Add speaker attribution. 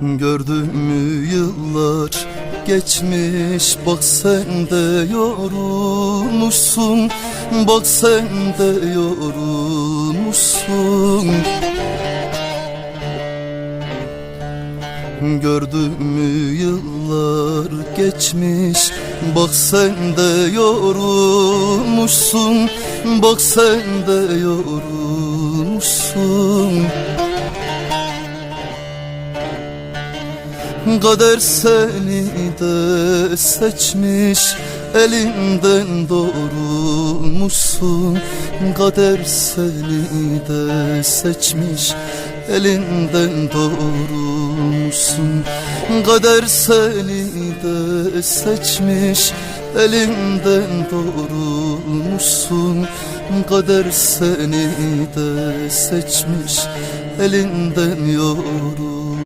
Speaker 1: Gördün yıllar geçmiş Bak sen de yorulmuşsun. Bak sen de yorulmuşsun. Gördün yıllar geçmiş Bak sen de yorulmuşsun. Bak sen de yorulmuşsun Kader seni de seçmiş Elinden doğrulmuşsun. Kader seni de seçmiş Elinden doğrulmuşsun. Kader seni de seçmiş Elinden doğrulmuşsun. Kader seni de seçmiş Elinden yorulmuşsun